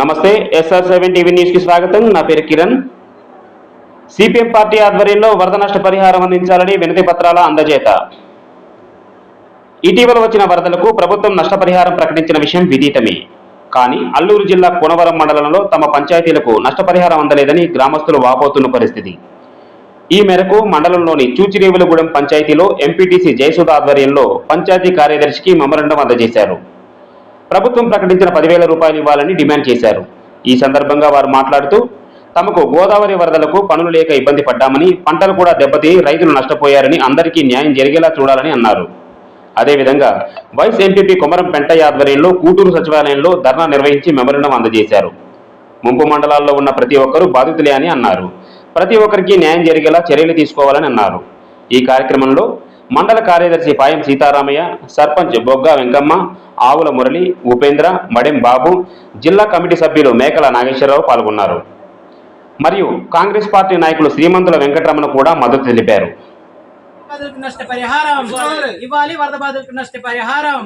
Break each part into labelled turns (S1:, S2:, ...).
S1: నమస్తే SR seven TV న్యూస్కి స్వాగతం. నా పేరు కిరణ్. సిపిఎం పార్టీ ఆధ్వర్యంలో వరద నష్ట పరిహారం అందించాలని వినతి పత్రాల అందజేత. ఇటీవల వచ్చిన వరదలకు ప్రభుత్వం నష్టపరిహారం ప్రకటించిన విషయం విదితమే. కానీ అల్లూరు జిల్లా కోనవరం మండలంలో తమ పంచాయతీలకు నష్టపరిహారం అందలేదని గ్రామస్తులు వాపోతున్న పరిస్థితి. ఈ మేరకు మండలంలోని చూచిరేవులగూడెం పంచాయతీలో ఎంపీటీసీ జయసుధ ఆధ్వర్యంలో పంచాయతీ కార్యదర్శికి మెమరండం అందజేశారు. ప్రభుత్వం ప్రకటించిన పదివేల రూపాయలు ఇవ్వాలని డిమాండ్ చేశారు. ఈ సందర్భంగా వారు మాట్లాడుతూ తమకు గోదావరి వరదలకు పనులు లేక ఇబ్బంది పడ్డామని పంటలు కూడా దెబ్బతి రైతులు నష్టపోయారని అందరికీ న్యాయం జరిగేలా చూడాలని అన్నారు. అదేవిధంగా వైస్ ఎంపీపీ కొమరం పెంటయ్య ఆధ్వర్యంలో కూటూరు సచివాలయంలో ధర్నా నిర్వహించి మెమరండం అందజేశారు. ముంపు మండలాల్లో ఉన్న ప్రతి ఒక్కరూ బాధితులే అని అన్నారు. ప్రతి ఒక్కరికి న్యాయం జరిగేలా చర్యలు తీసుకోవాలని అన్నారు. ఈ కార్యక్రమంలో మండల కార్యదర్శి పాయం సీతారామయ్య సర్పంచ్ బొగ్గా వెంకమ్మ ఆవుల మురళి ఉపేంద్ర మడెం బాబు జిల్లా కమిటీ సభ్యులు మేకల నాగేశ్వరరావు పాల్గొన్నారు. మరియు కాంగ్రెస్ పార్టీ నాయకులు శ్రీమంతుల వెంకటరమణ కూడా మద్దతు తెలిపారు.
S2: బాధితులకు నష్ట పరిహారం
S3: ఇవ్వాలి.
S2: వరద బాధితులకు నష్ట పరిహారం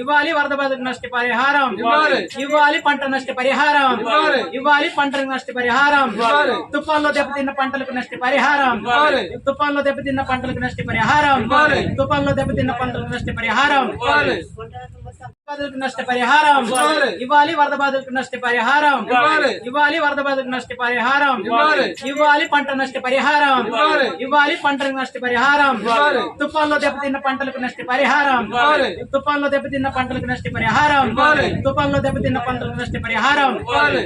S3: ఇవ్వాలి.
S2: వరద బాధితులకు నష్ట పరిహారం
S3: ఇవ్వాలి.
S2: పంట నష్ట పరిహారం
S3: ఇవ్వాలి.
S2: పంటలకు నష్ట పరిహారం
S3: ఇవ్వాలి.
S2: తుఫాన్లో దెబ్బతిన్న పంటలకు నష్ట పరిహారం
S3: ఇవ్వాలి.
S2: తుఫాన్లో దెబ్బతిన్న పంటలకు నష్ట పరిహారం
S3: ఇవ్వాలి.
S2: తుఫాన్లో దెబ్బతిన్న పంటలకు నష్ట పరిహారం
S3: ఇవ్వాలి.
S2: బాధితులకు నష్ట పరిహారం
S3: ఇవ్వాలి.
S2: వరద బాధితులకు నష్ట పరిహారం
S3: ఇవ్వాలి.
S2: వరద బాధితులకు నష్ట పరిహారం
S3: ఇవ్వాలి.
S2: పంట నష్ట పరిహారం ఇవ్వాలి. పంటలకు నష్ట పరిహారం
S3: ఇవ్వాలి.
S2: తుఫాన్లో దెబ్బతిన్న పంటలకు నష్ట పరిహారం
S3: ఇవ్వాలి.
S2: తుఫాన్లో దెబ్బతిన్న పంటలకు నష్ట పరిహారం
S3: ఇవ్వాలి.
S2: తుఫాన్లో దెబ్బతిన్న పంటలకు నష్ట పరిహారం
S3: ఇవ్వాలి.